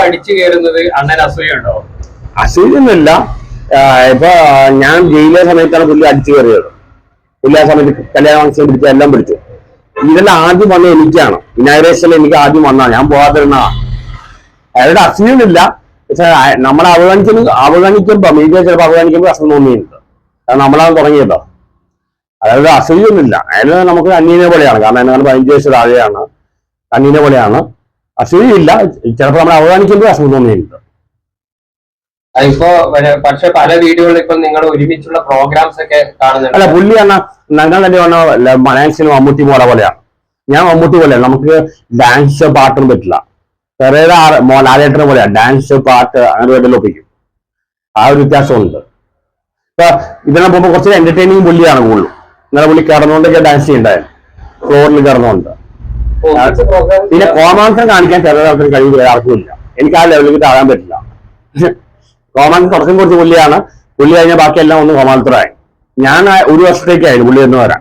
പഠിച്ചു കയറുന്നത് അണ്ണൻ അസൂയുണ്ടോ? അസൂയൊന്നുമില്ല. ഇപ്പൊ ഞാൻ ജയിലിലെ സമയത്താണ് പുള്ളി അടിച്ചു കയറിയത്. പുള്ളി ആ സമയത്ത് കല്യാണം ഫംഗ്ഷൻ പിടിച്ച എല്ലാം പിടിച്ചു. ഇതെല്ലാം ആദ്യം വന്ന എനിക്കാണ്. ഇനാഗ്രേഷനിൽ എനിക്ക് ആദ്യം വന്നതാണ് ഞാൻ പോകാതിരുന്ന. അയാളുടെ അസൂയൊന്നുമില്ല. പക്ഷെ നമ്മൾ നമ്മളെ അവഗണിക്കുന്ന അവഗണിക്കുമ്പോ മീഡിയ ചിലപ്പോൾ അവഗണിക്കുമ്പോൾ അസുഖം തോന്നിയിട്ടുണ്ട്. കാരണം നമ്മളാണ് തുടങ്ങിയത്. അതായത് അസൂയൊന്നുമില്ല. അയാൾ നമുക്ക് അന്യനെ പോലെയാണ്. കാരണം എന്നെ പതിനഞ്ച് വയസ്സ് താഴെയാണ്. അന്യനെ പോലെയാണ്. അസൂയയില്ല. ചിലപ്പോൾ നമ്മൾ അവഗണിക്കുമ്പോൾ അസുഖം തോന്നിയിട്ടുണ്ട്. പക്ഷെ പല വീഡിയോകളിൽ ഇപ്പൊ നിങ്ങൾ ഒരുമിച്ചുള്ള പ്രോഗ്രാംസ് ഒക്കെ കാണുന്നുണ്ട്. അല്ല പുള്ളി പറഞ്ഞ ഞങ്ങൾ തന്നെ പറഞ്ഞ മലയാളസിന് മമ്മൂട്ടി മോളെ പോലെയാണ് ഞാൻ മമ്മൂട്ടി പോലെയാണ് നമുക്ക് ഡാൻസ് പാട്ടൊന്നും പറ്റില്ല. ചെറിയ ലാലേട്ടനെ പോലെയാണ് ഡാൻസ് പാട്ട് അങ്ങനെ വേണ്ടി ഒപ്പിക്കും. ആ ഒരു വ്യത്യാസമുണ്ട്. ഇപ്പൊ ഇതിനെ പോകുമ്പോൾ കുറച്ച് എന്റർടൈനിങ് പുള്ളിയാണ് കൂടുതലും. ഇന്നലെ പുള്ളി കിടന്നുകൊണ്ടൊക്കെ ഡാൻസ് ചെയ്യണ്ടായിരുന്നു. ഫ്ലോറിൽ കിടന്നുകൊണ്ട്. പിന്നെ കോമാൻസം കാണിക്കാൻ ചില ആൾക്കാർ കഴിവ് ആർക്കും ഇല്ല. എനിക്ക് ആ ലെവലിൽ താഴാൻ പറ്റില്ല. കോമാൻസ് തുടക്കം കുറച്ച് പുള്ളിയാണ്. പുള്ളി കഴിഞ്ഞാൽ ബാക്കിയെല്ലാം ഒന്ന് കോമാൻസറായി ഞാൻ ഒരു വർഷത്തേക്കായിരുന്നു പുള്ളി എന്ന് വരാൻ.